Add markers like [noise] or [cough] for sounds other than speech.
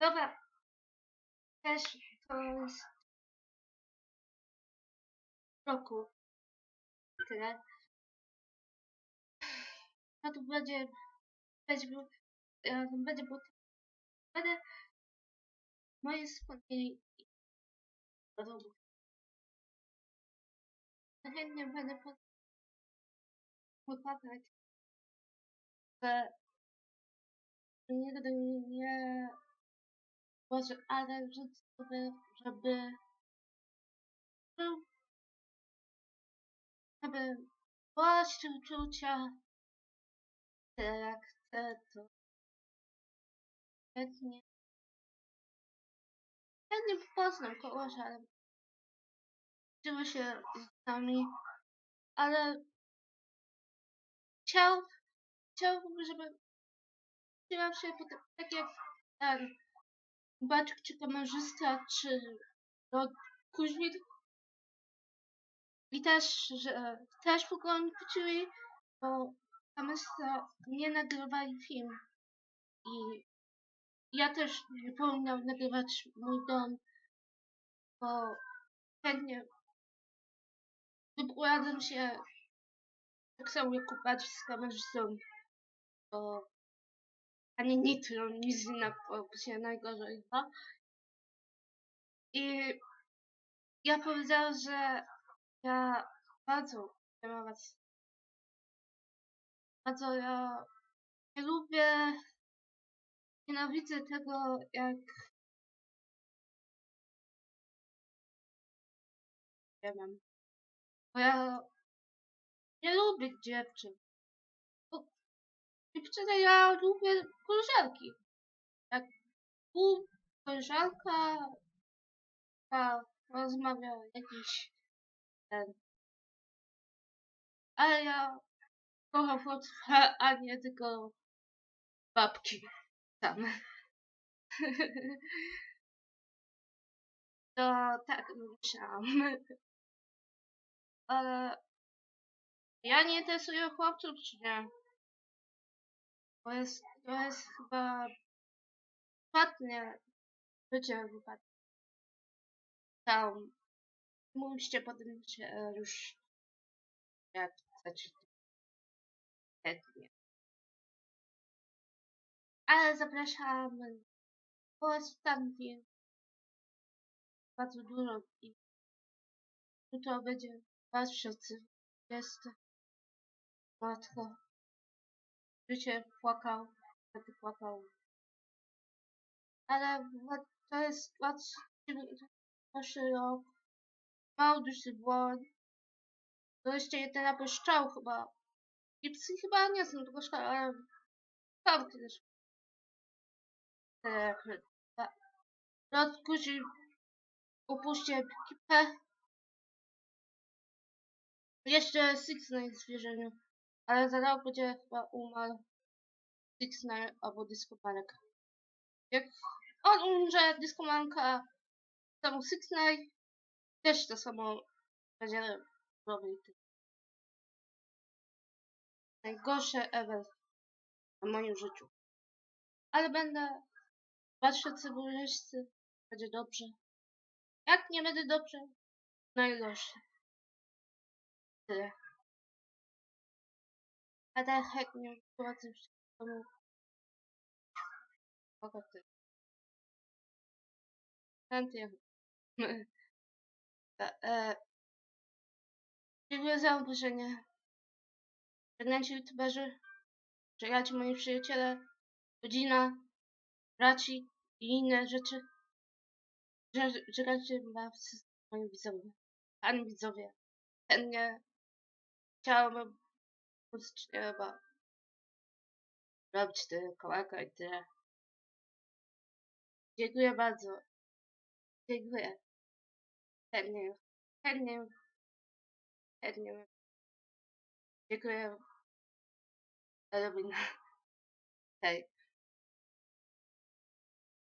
Dobra. Też to jest roku. Tyle. A tu będzie, będzie, był- e, będzie, było- będę moje spodnie robił. Chętnie będę pod- pokazać, że nigdy nie Boże, ale że sobie, żeby był, żeby właśnie uczucia, jak chcę, to chętnie, chętnie poznam kogoś, ale widzimy się z nami, ale chciał, chciałbym, żeby chciałam się tak jak ten Baczek czy kamerzysta, czy no, Kuźmit i też, że też pogoń kłócili, bo kamerzysta nie nagrywali film. I ja też nie powinnam nagrywać mój dom, bo chętnie wykładam się tak samo jak kupać z kamerzystą, bo ani nitro, nic innego się najgorzej chyba. I ja powiedziałam, że ja bardzo was. Bardzo ja nie lubię, nienawidzę tego, jak nie wiem, bo ja nie lubię dziewczyn. Bo Dziewczyny ja lubię koleżanki. Jak tu koleżanka a, rozmawia jakiś ten. Ale ja kocham chłopców, [laughs] a nie tylko babki same. [laughs] To tak myślałam. [laughs] Ale ja nie interesuję chłopców, czy nie? To jest, to jest chyba wypadnie życie wypadnie. Tam mówicie potem się już jak chcecie. Ale zapraszam po wstępie bardzo dużo i jutro będzie was wszyscy. Jest matko. Życie płakał, będę płakał. Ale wa- to jest 2001 rok. Mało duży błąd. To jeszcze jeden albo szczał chyba. I chyba nie są tylko ale tam też. Tak. Rod kusi upuścił ekipę. Jeszcze Six Night w wierzeniu. Ale za rok będzie chyba umarł Night albo Dyskopanek. Jak on umrze, Dyskomanka, samo Six Night, też to samo będzie robił. Najgorsze ever w moim życiu. Ale będę patrzeć cebuleczcy, będzie dobrze. Jak nie będzie dobrze, najgorsze. Tyle. A tak chętnie prowadzę się w domu. Kogo ty? Chętnie. E, Dziękuję za obejrzenie. Żegnajcie youtuberzy. Żegnajcie moi przyjaciele, rodzina, braci i inne rzeczy. Że- Żegnajcie wszystkich moich widzowie. Pani widzowie. Chętnie chciałabym móc trzeba robić tyle kołaka i tyle. Dziękuję bardzo. Dziękuję. Chętnie. Chętnie. Chętnie. Dziękuję. Robin. Hej.